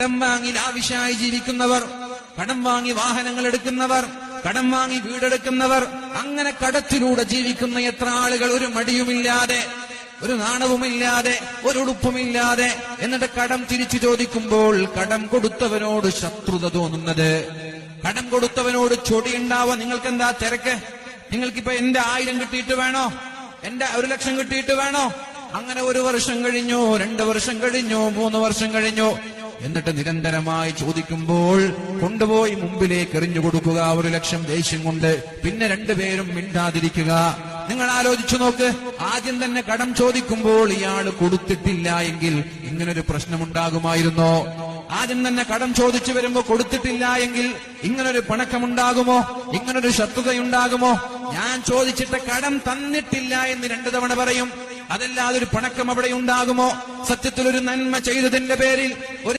കടം വാങ്ങി ലാവിശായി ജീവിക്കുന്നവർ കടം വാങ്ങി വാഹനങ്ങൾ എടുക്കുന്നവർ കടം വാങ്ങി വീടെടുക്കുന്നവർ അങ്ങനെ കടത്തിലൂടെ ജീവിക്കുന്ന എത്ര ആളുകൾ ഒരു മടിയുമില്ലാതെ ഒരു നാണവുമില്ലാതെ ഒരു ഉടുപ്പുമില്ലാതെ എന്നിട്ട് കടം തിരിച്ചു ചോദിക്കുമ്പോൾ കടം കൊടുത്തവനോട് ശത്രുത തോന്നുന്നത്. കടം കൊടുത്തവനോട് ചൊടിയുണ്ടാവാ നിങ്ങൾക്ക് എന്താ തിരക്ക്? നിങ്ങൾക്കിപ്പോ എന്റെ ആയിരം കിട്ടിയിട്ട് വേണോ? എന്റെ ഒരു ലക്ഷം കിട്ടിയിട്ട് വേണോ? അങ്ങനെ ഒരു വർഷം കഴിഞ്ഞു രണ്ട് വർഷം കഴിഞ്ഞു മൂന്ന് വർഷം കഴിഞ്ഞു എന്നിട്ട് നിരന്തരമായി ചോദിക്കുമ്പോൾ കൊണ്ടുപോയി മുമ്പിലേക്ക് എറിഞ്ഞു കൊടുക്കുക ഒരു ലക്ഷം ദേഷ്യം കൊണ്ട്. പിന്നെ രണ്ടുപേരും മിണ്ടാതിരിക്കുക. നിങ്ങൾ ആലോചിച്ചു നോക്ക്. ആദ്യം തന്നെ കടം ചോദിക്കുമ്പോൾ ഇയാൾ കൊടുത്തിട്ടില്ല എങ്കിൽ ഇങ്ങനൊരു പ്രശ്നമുണ്ടാകുമായിരുന്നോ? ആദ്യം തന്നെ കടം ചോദിച്ചു വരുമ്പോ കൊടുത്തിട്ടില്ല എങ്കിൽ ഇങ്ങനൊരു പണക്കമുണ്ടാകുമോ? ഇങ്ങനൊരു ശത്രുതയുണ്ടാകുമോ? ഞാൻ ചോദിച്ചിട്ട് കടം തന്നിട്ടില്ല എന്ന് രണ്ടു തവണ പറയും. അതല്ലാതെ ഒരു പണക്കം അവിടെ ഉണ്ടാകുമോ? സത്യത്തിൽ ഒരു നന്മ ചെയ്തതിന്റെ പേരിൽ ഒരു